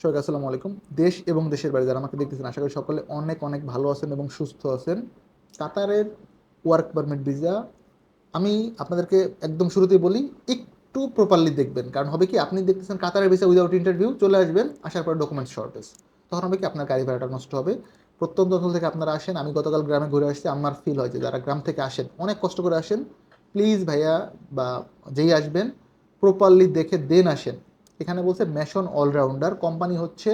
সবাইকে আসসালামু আলাইকুম। দেশ এবং দেশের বাইরে যারা আমাকে দেখতেছেন, আশা করি সকলে অনেক অনেক ভালো আছেন এবং সুস্থ আছেন। কাতারের ওয়ার্ক পারমিট ভিসা, আমি আপনাদেরকে একদম শুরুতেই বলি, একটু প্রপারলি দেখবেন। কারণ হবে কি, আপনি দেখতেছেন কাতারের ভিসা উইদাউট ইন্টারভিউ চলে আসবেন, আসার পর ডকুমেন্টস শর্টেজ তখন হবে কি, আপনার গাড়ি ভাড়াটা নষ্ট হবে। প্রত্যন্ত অঞ্চল থেকে আপনারা আসেন, আমি গতকাল গ্রামে ঘুরে আসছি, আমার ফিল হয় যে যারা গ্রাম থেকে আসেন, অনেক কষ্ট করে আসেন। প্লিজ ভাইয়া বা যেই আসবেন প্রপারলি দেখে দেন আসেন। এখানে বলছে মেশন অলরাউন্ডার। কোম্পানি হচ্ছে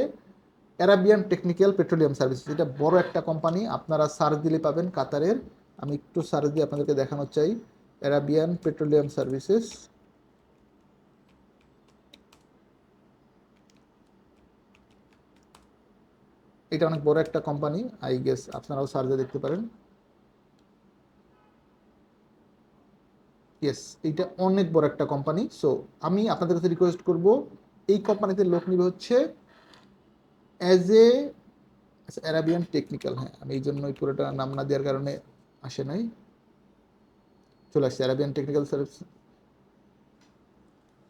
অ্যারাবিয়ান টেকনিক্যাল পেট্রোলিয়াম সার্ভিস এটা বড় একটা কোম্পানি। আপনারা সার্চ দিলে পাবেন কাতারের। আমি একটু সার্চ দিয়ে আপনাদেরকে দেখানো চাই। Arabian petroleum services. এটা অনেক বড় একটা কোম্পানি। আই গেস আপনারাও সার্চে দেখতে পারেন। ইয়েস এইটা অনেক বড় একটা কোম্পানি সো আমি আপনাদের কাছে রিকোয়েস্ট করব, এই কোম্পানিতে লোক নিবে হচ্ছে অ্যাজ এ অ্যারাবিয়ান টেকনিক্যাল হ্যাঁ আমি এই জন্যই পুরোটা নাম না দেওয়ার কারণে আসে নাই। চলে আসছে অ্যারাবিয়ান টেকনিক্যাল সার্ভিস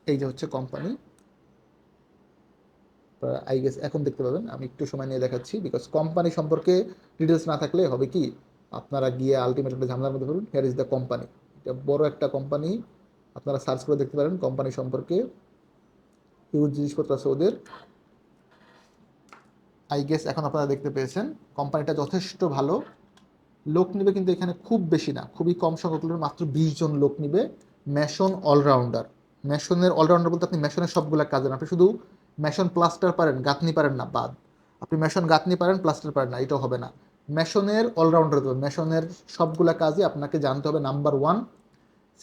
এই যে হচ্ছে কোম্পানি আই গেস এখন দেখতে পাবেন, আমি একটু সময় নিয়ে দেখাচ্ছি বিকজ কোম্পানি সম্পর্কে ডিটেলস না থাকলে হবে কি, আপনারা গিয়ে আলটিমেট একটা ঝামেলার মধ্যে পড়ুন হিয়ার ইজ দ্য কোম্পানি এটা বড় একটা কোম্পানি আপনারা সার্চ করে দেখতে পারেন কোম্পানি সম্পর্কে। হিউজ জিনিসপত্র আছে ওদের। আই গেস এখন আপনারা দেখতে পেয়েছেন কোম্পানিটা যথেষ্ট ভালো। লোক নিবে কিন্তু এখানে খুব বেশি না, খুবই কম সংখ্যক লোক, মাত্র বিশ জন লোক নিবে। ম্যাশন অলরাউন্ডার ম্যাশনের অলরাউন্ডার বলতে আপনি ম্যাশনের সবগুলো কাজ জানেন। আপনি শুধু ম্যাশন প্লাস্টার পারেন, গাঁথনি পারেন না, বাদ। আপনি ম্যাশন গাঁথনি পারেন প্লাস্টার পারেন না, এটাও হবে না। ম্যাশনের অলরাউন্ডার দেবেন। ম্যাশনের সবগুলা কাজই আপনাকে জানতে হবে নাম্বার ওয়ান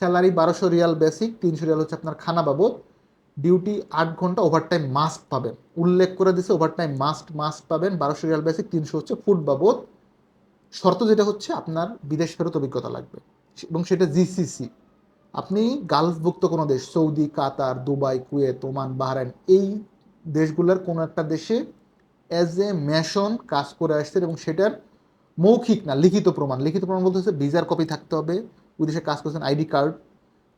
স্যালারি বারোশো রিয়াল বেসিক, তিনশো রিয়াল হচ্ছে আপনার খানা বাবদ। ডিউটি আট ঘণ্টা ওভারটাইম মাস্ট পাবেন। উল্লেখ করে দিছে ওভারটাইম মাস্ট মাস্ট পাবেন। বারোশো রিয়াল বেসিক, তিনশো হচ্ছে ফুড বাবদ। শর্ত যেটা হচ্ছে আপনার বিদেশ ফেরত অভিজ্ঞতা লাগবে। এবং সেটা জিসিসি আপনি গালফভুক্ত কোনো দেশ, Saudi, Qatar, Dubai, Kuwait, Oman, Bahrain, এই দেশগুলোর কোনো একটা দেশে অ্যাজ এ ম্যাশন কাজ করে আসছেন এবং সেটার মৌখিক না, লিখিত প্রমাণ। লিখিত প্রমাণ বলতে হচ্ছে ভিসার কপি থাকতে হবে, বিদেশে কাজ করছেন আইডি কার্ড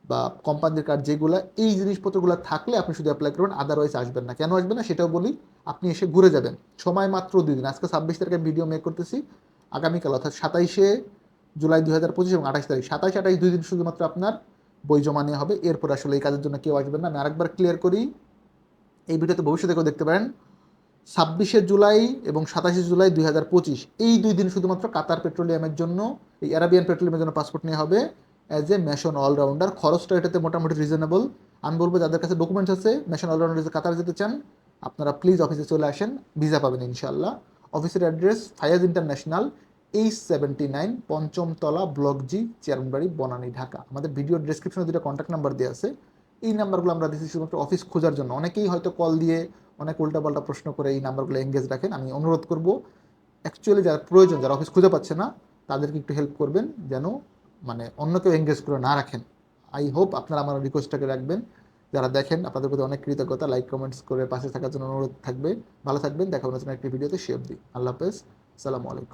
বা কোম্পানির কার্ড যেগুলো, এই জিনিসপত্রগুলো থাকলে আপনি শুধু অ্যাপ্লাই করবেন আদারওয়াইজ আসবেন না। কেন আসবেন না? সেটাও বলি, আপনি এসে ঘুরে যাবেন। সময় মাত্র দুই দিন। আজকে ছাব্বিশ তারিখে ভিডিও মেক করতেছি। আগামীকাল অর্থাৎ সাতাইশে জুলাই দুই হাজার পঁচিশ এবং আঠাশ তারিখ, সাতাইশ আঠাইশ দুই দিন শুধুমাত্র আপনার বই জমা নেওয়া হবে। এরপর আসলে এই কাজের জন্য কেউ আসবেন না। আমি আরেকবার ক্লিয়ার করি, এই ভিডিওতে ভবিষ্যতে কেউ দেখতে পারেন। ছাব্বিশে জুলাই এবং সাতাশে জুলাই দুই হাজার পঁচিশ। এই দুই দিন শুধুমাত্র কাতার পেট্রোলিয়ামের জন্য, এই অ্যারাবিয়ান পেট্রোলিয়ামের জন্য পাসপোর্ট নেওয়া হবে অ্যাজ এ মেশন অলরাউন্ডার খরচটা এটাতে মোটামুটি রিজনেবল আমি বলব যাদের কাছে ডকুমেন্টস আছে মেশন অলরাউন্ডার কাতার যেতে চান, আপনারা প্লিজ অফিসে চলে আসেন ভিসা পাবেন ইনশাল্লাহ অফিসের address Fayaz international H seventy nine পঞ্চমতলা block G Chairmanbari Banani, Dhaka. আমাদের ভিডিও ডিসক্রিপশনে দুটো কন্ট্যাক্ট নাম্বার দেওয়া আছে। এই নাম্বারগুলো আমরা দিচ্ছি শুধুমাত্র অফিস খোঁজার জন্য। অনেকেই হয়তো কল দিয়ে অনেক উল্টাপাল্টা প্রশ্ন করে এই নাম্বারগুলো এঙ্গেজ রাখেন। আমি অনুরোধ করব অ্যাকচুয়ালি যারা প্রয়োজন, যারা অফিস খুঁজে পাচ্ছে না, তাদেরকে একটু হেল্প করবেন যেন মানে অন্য কেউ এঙ্গেজ করে না রাখেন। আই হোপ আপনারা আমার রিকোয়েস্টটাকে রাখবেন। যারা দেখেন, আপনাদের প্রতি অনেক কৃতজ্ঞতা। লাইক কমেন্টস করে পাশে থাকার জন্য অনুরোধ থাকবে। ভালো থাকবেন। দেখা হচ্ছে একটি ভিডিওতে। শেয়ার দিই আল্লাহ হাফেজ। সালামু আলাইকুম।